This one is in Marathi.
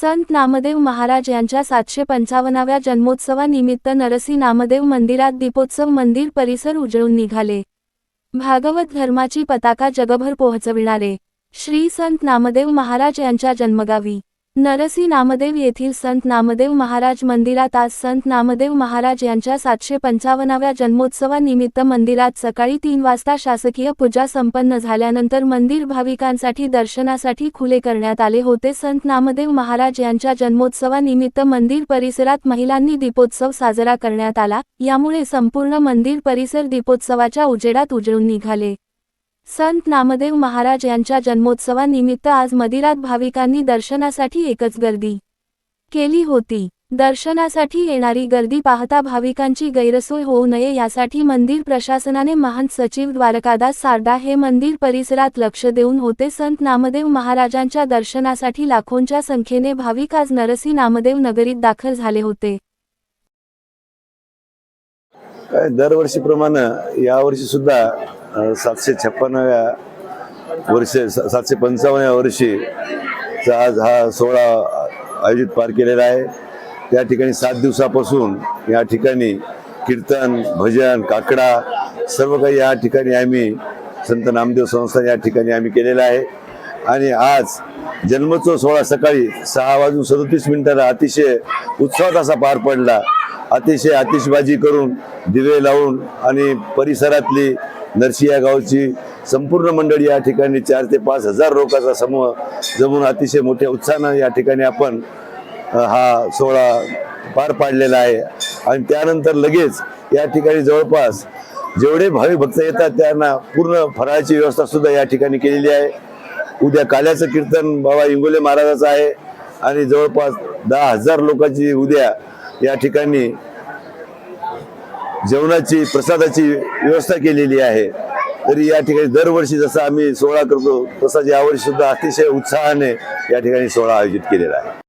संत नामदेव महाराज यांच्या सातशे पंचावन्नाव्या जन्मोत्सवानिमित्त नरसी नामदेव मंदिरात दीपोत्सव मंदिर परिसर उजळून निघाले. भागवत धर्माची पताका जगभर पोहोचविणारे श्री संत नामदेव महाराज यांच्या जन्मगावी. नरसी नामदेव येथील संत नामदेव महाराज मंदिरात आज संत नामदेव महाराज यांच्या सातशे पंचावन्नाव्या जन्मोत्सवानिमित्त मंदिरात सकाळी तीन वाजता शासकीय पूजा संपन्न झाल्यानंतर मंदिर भाविकांसाठी दर्शनासाठी खुले करण्यात आले होते. संत नामदेव महाराज यांच्या जन्मोत्सवानिमित्त मंदिर परिसरात महिलांनी दीपोत्सव साजरा करण्यात आला. यामुळे संपूर्ण मंदिर परिसर दीपोत्सवाच्या उजेडात उजळून निघाले. संत नामदेव महाराज यांच्या जन्मोत्सवानिमित्त आज मदिरात भाविकांनी दर्शनासाठी एकच गर्दी केली होती. दर्शनासाठी येणारी गर्दी पाहता भाविकांची गैरसोय होऊ नये यासाठी मंदिर प्रशासनाने महंत सचिव द्वारकादास सारडा हे मंदिर परिसरात लक्ष देऊन होते. संत नामदेव महाराजांच्या दर्शनासाठी लाखोंच्या संख्येने भाविक आज नरसी नामदेव नगरीत दाखल झाले होते. काय दरवर्षीप्रमाणे यावर्षी सुद्धा सातशे छप्पन्नाव्या वर्षी सातशे पंचावन्नव्या वर्षीचा आज हा सोहळा आयोजित पार केलेला आहे. त्या ठिकाणी सात दिवसापासून या ठिकाणी कीर्तन भजन काकडा सर्व काही या ठिकाणी आम्ही संत नामदेव संस्थान या ठिकाणी आम्ही केलेलं आहे. आणि आज जन्मोत्सव सोहळा सकाळी सहा वाजून सदतीस मिनिटाला अतिशय उत्साहात असा पार पडला. अतिशय आतिषबाजी करून दिवे लावून आणि परिसरातली नरशी या गावची संपूर्ण मंडळी या ठिकाणी चार ते पाच हजार लोकांचा समूह जमून अतिशय मोठ्या उत्साहानं या ठिकाणी आपण हा सोहळा पार पाडलेला आहे. आणि त्यानंतर लगेच या ठिकाणी जवळपास जेवढे भावी भक्त येतात त्यांना पूर्ण फराळाची व्यवस्था सुद्धा या ठिकाणी केलेली आहे. उद्या काल्याचं कीर्तन बाबा इंगोले महाराजाचं आहे आणि जवळपास दहा हजार लोकांची उद्या या ठिकाणी जेवणाची प्रसादाची व्यवस्था केलेली आहे. तरी या ठिकाणी दरवर्षी जसा आम्ही सोहळा करतो तसाच यावर्षी सुद्धा अतिशय उत्साहाने या ठिकाणी सोहळा आयोजित केलेला आहे.